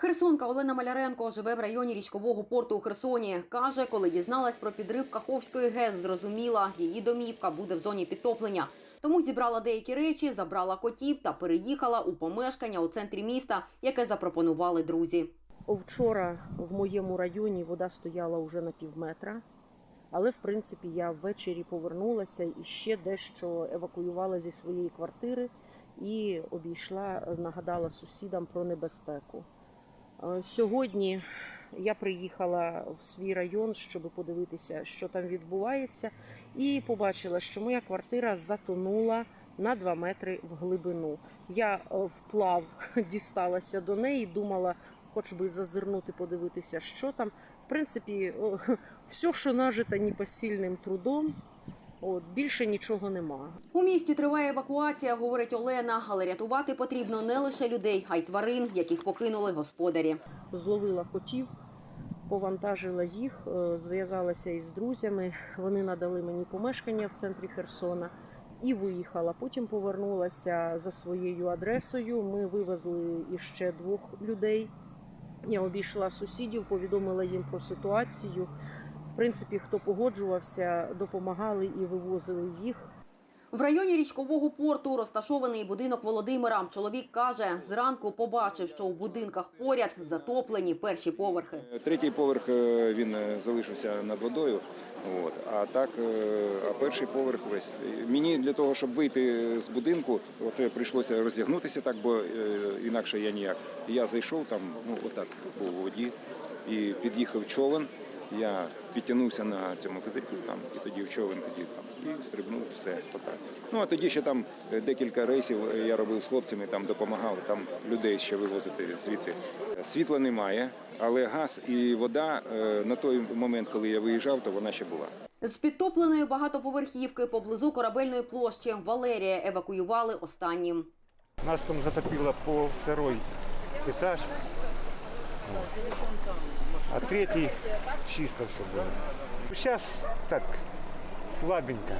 Херсонка Олена Маляренко живе в районі річкового порту у Херсоні. Каже, коли дізналась про підрив Каховської ГЕС, зрозуміла, її домівка буде в зоні підтоплення. Тому зібрала деякі речі, забрала котів та переїхала у помешкання у центрі міста, яке запропонували друзі. Вчора в моєму районі вода стояла вже на пів метра, але в принципі я ввечері повернулася і ще дещо евакуювала зі своєї квартири і обійшла, нагадала сусідам про небезпеку. Е, Сьогодні я приїхала в свій район, щоб подивитися, що там відбувається, і побачила, що моя квартира затонула на 2 метри в глибину. Я е, вплав дісталася до неї, думала, хоч би зазирнути, подивитися, що там. В принципі, все, що нажито непосильним трудом, от, більше нічого нема. У місті триває евакуація, говорить Олена, але рятувати потрібно не лише людей, а й тварин, яких покинули господарі. Зловила котів, повантажила їх, е, зв'язалася із друзями. Вони надали мені помешкання в центрі Херсона і виїхала. Потім повернулася за своєю адресою. Ми вивезли іще двох людей. Я обійшла сусідів, повідомила їм про ситуацію. В принципі, хто погоджувався, допомагали і вивозили їх. В районі річкового порту розташований будинок Володимира. Чоловік каже, зранку побачив, що у будинках поряд затоплені перші поверхи. Третій поверх е, він е, залишився над водою. От. А так, е, а перший поверх весь. Мені для того, щоб вийти з будинку, оце прийшлося роздягнутися так, бо інакше я ніяк. Я зайшов там, ну отак у воді, і під'їхав човен. Я підтягнувся на цьому козирку там, і тоді в човен тоді там і стрибнув все отак. Ну а тоді ще там е, декілька рейсів е, я робив з хлопцями, там допомагав там людей ще вивозити звідти. Світла немає, але газ і вода е, на той момент, коли я виїжджав, то вона ще була. З підтопленої багатоповерхівки поблизу корабельної площі Валерія евакуювали останнім. Нас там затопило по второй этаж Вот. А третий чисто все было. Сейчас так слабенько,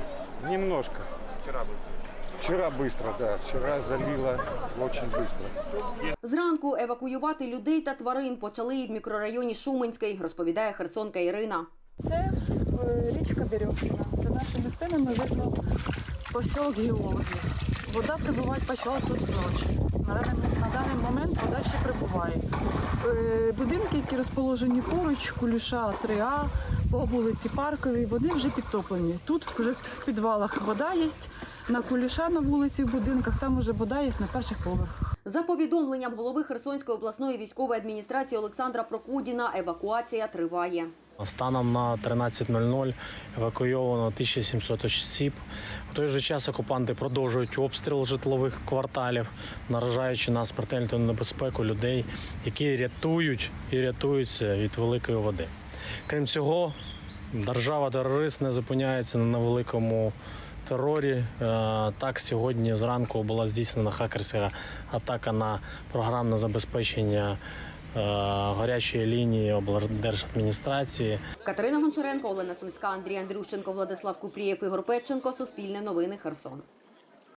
немножко. Вчера Вчера быстро, да. Вчера залило очень быстро. Зранку евакуювати людей та тварин почали і в мікрорайоні Шуменський, розповідає Херсонка Ірина. Це е, річка Березкіна. За нашими спинами видно посілок геологів. Вода прибувати почала тут зночі. На даний, момент вода ще прибуває. Е, Будинки, які розположені поруч, Куліша 3А, по вулиці Парковій, вони вже підтоплені. Тут вже в підвалах вода є, на Куліша на вулиці в будинках, там вже вода є на перших поверхах. За повідомленням голови Херсонської обласної військової адміністрації Олександра Прокудіна, евакуація триває. Станом на 13.00 евакуйовано 1700 осіб. В той же час окупанти продовжують обстріл житлових кварталів, наражаючи на смертельну небезпеку людей, які рятують і рятуються від великої води. Крім цього, держава-терорист не зупиняється на невеликому терорі. Е, Так, сьогодні зранку була здійснена хакерська атака на програмне забезпечення гарячої лінії облдержадміністрації. Катерина Гончаренко, Олена Сумська, Андрій Андрющенко, Владислав Купрієв, Ігор Петченко. Суспільне новини Херсон.